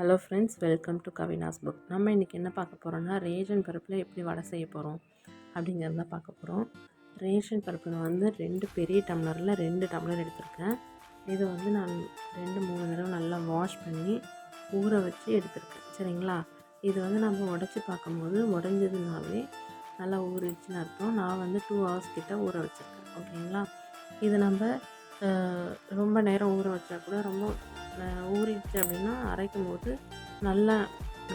Hello friends welcome to Kavina's book நம்ம இன்றைக்கி என்ன பார்க்க போகிறோம்னா ரேஷன் பருப்பில் எப்படி வடை செய்ய போகிறோம் அப்படிங்கிறத பார்க்க போகிறோம் ரேஷன் பருப்பில் வந்து ரெண்டு பெரிய டம்ளரில் ரெண்டு டம்ளர் எடுத்திருக்கேன். இதை வந்து நான் ரெண்டு மூணு தடவை நல்லா வாஷ் பண்ணி ஊற வச்சு எடுத்திருக்கேன். சரிங்களா? இது வந்து நம்ம உடச்சி பார்க்கும்போது உடஞ்சதுனாவே நல்லா ஊறிடுச்சுன்னு அர்த்தம். நான் வந்து டூ ஹவர்ஸ் கிட்டே ஊற வச்சுருக்கேன். ஓகேங்களா இது நம்ம ரொம்ப நேரம் ஊற வச்சா கூட ரொம்ப ஊறிடுச்சு அப்படின்னா அரைக்கும் போது நல்லா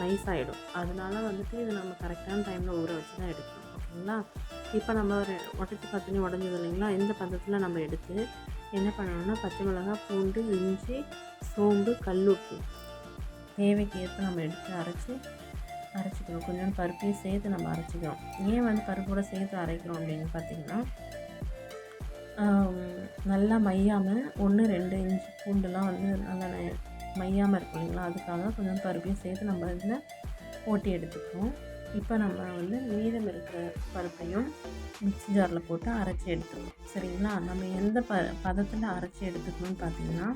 நைஸ் ஆகிடும் அதனால வந்துட்டு இது நம்ம கரெக்டான டைமில் ஊற வச்சு தான் எடுக்கணும். ஓகேங்களா? இப்போ நம்ம ஒரு உடச்சி பத்தினி உடஞ்சது இல்லைங்களா? இந்த பதத்தில் நம்ம எடுத்து என்ன பண்ணணும்னா பச்சை மிளகாய் பூண்டு இஞ்சி சோம்பு கல்லுப்பு தேவைக்கு ஏற்ப நம்ம எடுத்து அரைச்சி அரைச்சிக்கிறோம் கொஞ்சம் பருப்பையும் சேர்த்து நம்ம அரைச்சிக்கிறோம். ஏன் வந்து பருப்போடு சேர்த்து அரைக்கிறோம் அப்படின்னு பார்த்தீங்கன்னா நல்லா மையாமல் ஒன்று ரெண்டு இன்ச்சு பூண்டுலாம் வந்து நல்லா மையாமல் இருக்கும் இல்லைங்களா? அதுக்காக கொஞ்சம் பருப்பையும் சேர்த்து நம்ம இதில் ஓட்டி எடுத்துப்போம் இப்போ நம்ம வந்து மீதம் இருக்கிற பருப்பையும் மிக்ஸி ஜாரில் போட்டு அரைச்சி எடுத்துக்கணும் சரிங்களா? நம்ம எந்த ப பதத்தில் அரைச்சி எடுத்துக்கணும்னு பார்த்தீங்கன்னா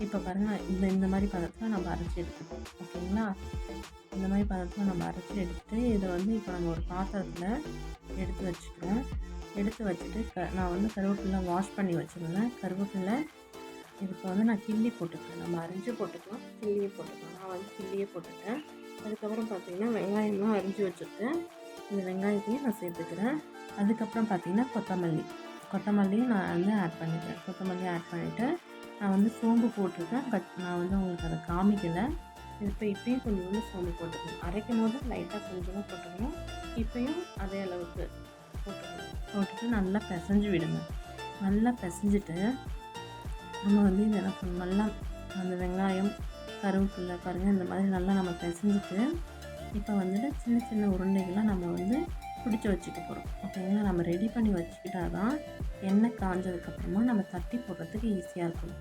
இப்போ பாருங்கள் இந்த இந்த மாதிரி பதத்தில் நம்ம அரைச்சி எடுத்துக்கணும். ஓகேங்களா? இந்த மாதிரி பதத்தில் நம்ம அரைச்சி எடுத்துகிட்டு இதை வந்து இப்போ நம்ம ஒரு பாத்திரத்தில் எடுத்து வச்சுக்கிறேன். எடுத்து வச்சுட்டு க நான் வந்து கருவேப்பிலை வாஷ் பண்ணி வச்சுருந்தேன். கருவேப்பிலை இதுக்கு வந்து நான் கிள்ளி போட்டுக்கிறேன். நம்ம அரிஞ்சு போட்டுக்கலாம் கிள்ளியே போட்டுக்கலாம். நான் வந்து கிள்ளியே போட்டுட்டேன். அதுக்கப்புறம் பார்த்திங்கன்னா வெங்காயம்லாம் அரிஞ்சு வச்சுருக்கேன் இந்த வெங்காயத்தையும் நான் சேர்த்துக்கிறேன். அதுக்கப்புறம் பார்த்திங்கன்னா கொத்தமல்லி. கொத்தமல்லியும் நான் வந்து ஆட் பண்ணிக்கிறேன் கொத்தமல்லி ஆட் பண்ணிவிட்டு நான் வந்து சோம்பு போட்டிருக்கேன். பட் நான் வந்து உங்களுக்கு அதை காமிக்கலை. இப்போ இப்பயும் கொஞ்சம் வந்து சோம்பு போட்டுக்கணும். அரைக்கும் போது லைட்டாக கொஞ்சமாக போட்டுக்கணும். இப்பயும் அதே அளவுக்கு போட்டுக்கணும். போட்டுட்டு நல்லா பிசைஞ்சு விடுங்க. நல்லா பிசைஞ்சிட்டு நம்ம வந்து இந்த என்ன பண்ணணும்? நல்லா அந்த வெங்காயம் கருவேப்பில்லை பாருங்கள் இந்த மாதிரி நல்லா நம்ம பிசைஞ்சிட்டு இப்போ வந்துட்டு சின்ன சின்ன உருண்டைகளாக நம்ம வந்து பிடிச்சி வச்சுக்க போகிறோம் ஓகேங்களா? நம்ம ரெடி பண்ணி வச்சுக்கிட்டா தான் எண்ணெய் காஞ்சதுக்கப்புறமா நம்ம தட்டி போடுறதுக்கு ஈஸியாக இருக்கும்.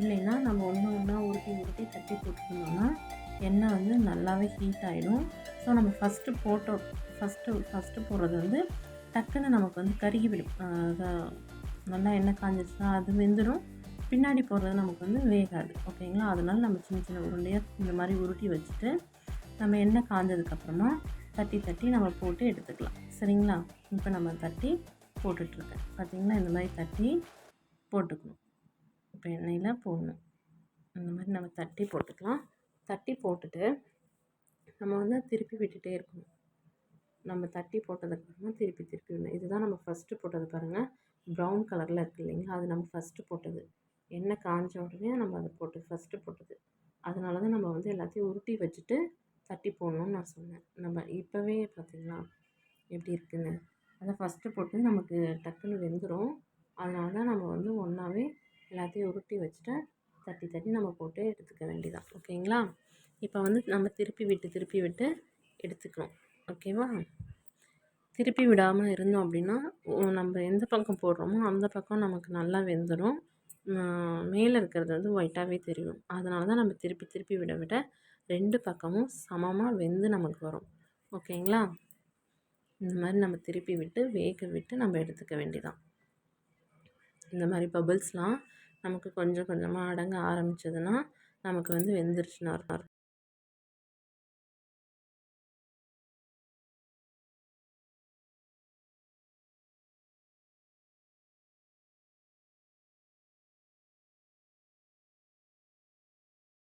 இல்லைன்னா நம்ம ஒன்று ஒன்றா உருட்டி உருட்டி தட்டி போட்டுருந்தோம்னா எண்ணெய் வந்து நல்லாவே ஹீட் ஆகிடும் ஸோ நம்ம ஃபஸ்ட்டு போட்டோம். ஃபஸ்ட்டு ஃபஸ்ட்டு போடுறது வந்து டக்குன்னு நமக்கு வந்து கருகி விடும் நல்லா எண்ணெய் காஞ்சிச்சுன்னா அது வெந்துடும் பின்னாடி போடுறது நமக்கு வந்து வேகாது. ஓகேங்களா? அதனால் நம்ம சின்ன சின்ன உருண்டையாக இந்த மாதிரி உருட்டி வச்சுட்டு நம்ம எண்ணெய் காஞ்சதுக்கப்புறமா தட்டி தட்டி நம்ம போட்டு எடுத்துக்கலாம். சரிங்களா? இப்போ நம்ம தட்டி போட்டுட்ருக்கேன். பார்த்திங்களா இந்த மாதிரி தட்டி போட்டுக்கணும். இப்போ எண்ணெயில் போடணும். இந்த மாதிரி நம்ம தட்டி போட்டுக்கலாம். தட்டி போட்டுட்டு நம்ம வந்து திருப்பி விட்டுகிட்டே இருக்கணும். நம்ம தட்டி போட்டதுக்கப்புறமா திருப்பி திருப்பி விடணும். இதுதான் நம்ம ஃபஸ்ட்டு போட்டது பாருங்கள் ப்ரௌன் கலரில் இருக்குது இல்லைங்களா? அது நம்ம ஃபஸ்ட்டு போட்டது. எண்ணெய் காஞ்ச உடனே நம்ம அதை போட்டு ஃபஸ்ட்டு போட்டது. அதனால தான் நம்ம வந்து எல்லாத்தையும் உருட்டி வச்சுட்டு தட்டி போடணும்னு நான் சொன்னேன். நம்ம இப்போவே பார்த்திங்களா எப்படி இருக்குன்னு. அதை ஃபஸ்ட்டு போட்டு நமக்கு டக்குன்னு வெந்துடும் அதனால தான் நம்ம வந்து ஒன்றாவே எல்லாத்தையும் உருட்டி வச்சுட்டு தட்டி தட்டி நம்ம போட்டு எடுத்துக்க வேண்டியதான் ஓகேங்களா? இப்போ வந்து நம்ம திருப்பி விட்டு திருப்பி விட்டு எடுத்துக்கணும். ஓகேவா? திருப்பி விடாமல் இருந்தோம் அப்படின்னா நம்ம எந்த பக்கம் போடுறோமோ அந்த பக்கம் நமக்கு நல்லா வெந்துடும் மேலே இருக்கிறது வந்து ஒயிட்டாகவே தெரியும். அதனால தான் நம்ம திருப்பி திருப்பி விட விட ரெண்டு பக்கமும் சமமாக வெந்து நமக்கு வரும். ஓகேங்களா? இந்த மாதிரி நம்ம திருப்பி விட்டு வேக விட்டு நம்ம எடுத்துக்க வேண்டிதான் இந்த மாதிரி பபிள்ஸ்லாம் நமக்கு கொஞ்சம் கொஞ்சமாக அடங்க ஆரம்பிச்சதுன்னா நமக்கு வந்து வெந்துருச்சுன்னு அர்த்தம்.